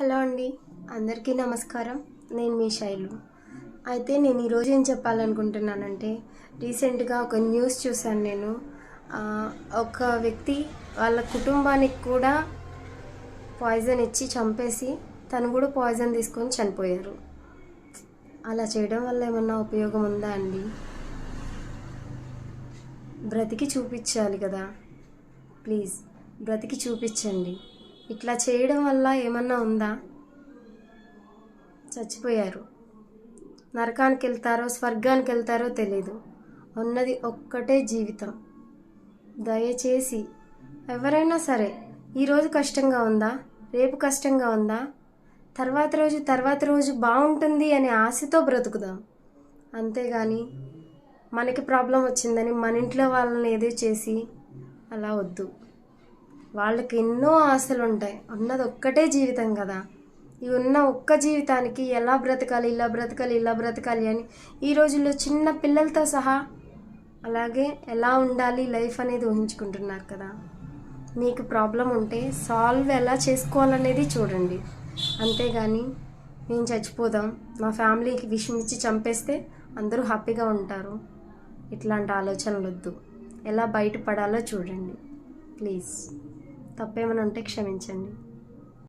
Hello అండి. అందరికీ నమస్కారం. నేను మీ శైలు. అయితే నేను ఈరోజు ఏం చెప్పాలనుకుంటున్నానంటే రీసెంట్గా ఒక న్యూస్ చూశాను నేను. ఒక వ్యక్తి వాళ్ళ కుటుంబానికి కూడా పాయిజన్ ఇచ్చి చంపేసి తను కూడా పాయిజన్ తీసుకొని చనిపోయారు. అలా చేయడం వల్ల ఏమన్నా ఉపయోగం ఉందా అండి? బ్రతికి చూపించాలి కదా. ప్లీజ్ బ్రతికి చూపించండి. ఇట్లా చేయడం వల్ల ఏమన్నా ఉందా? చచ్చిపోయారు. నరకానికి వెళ్తారో స్వర్గానికి వెళ్తారో తెలియదు ఉన్నది ఒక్కటే జీవితం. దయచేసి ఎవరైనా సరే ఈరోజు కష్టంగా ఉందా? రేపు కష్టంగా ఉందా? తర్వాత రోజు తర్వాత రోజు బాగుంటుంది అనే ఆశతో బ్రతుకుదాం. అంతేగాని మనకి ప్రాబ్లం వచ్చిందని మన ఇంట్లో వాళ్ళని ఏదో చేసి అలా వద్దు. వాళ్ళకి ఎన్నో ఆశలు ఉంటాయి ఉన్నది ఒక్కటే జీవితం కదా. ఈ ఉన్న ఒక్క జీవితానికి ఎలా బ్రతకాలి ఇలా బ్రతకాలి ఇలా బ్రతకాలి అని ఈ రోజుల్లో చిన్న పిల్లలతో సహా అలాగే ఎలా ఉండాలి లైఫ్ అనేది ఊహించుకుంటున్నారు కదా. మీకు ప్రాబ్లం ఉంటే సాల్వ్ ఎలా చేసుకోవాలనేది చూడండి. అంతేగాని మేము చచ్చిపోదాం. మా ఫ్యామిలీకి విషయం ఇచ్చి చంపేస్తే అందరూ హ్యాపీగా ఉంటారు. ఇట్లాంటి ఆలోచనలు వద్దు ఎలా బయటపడాలో చూడండి. ప్లీజ్. తప్పేమైనా ఉంటే క్షమించండి.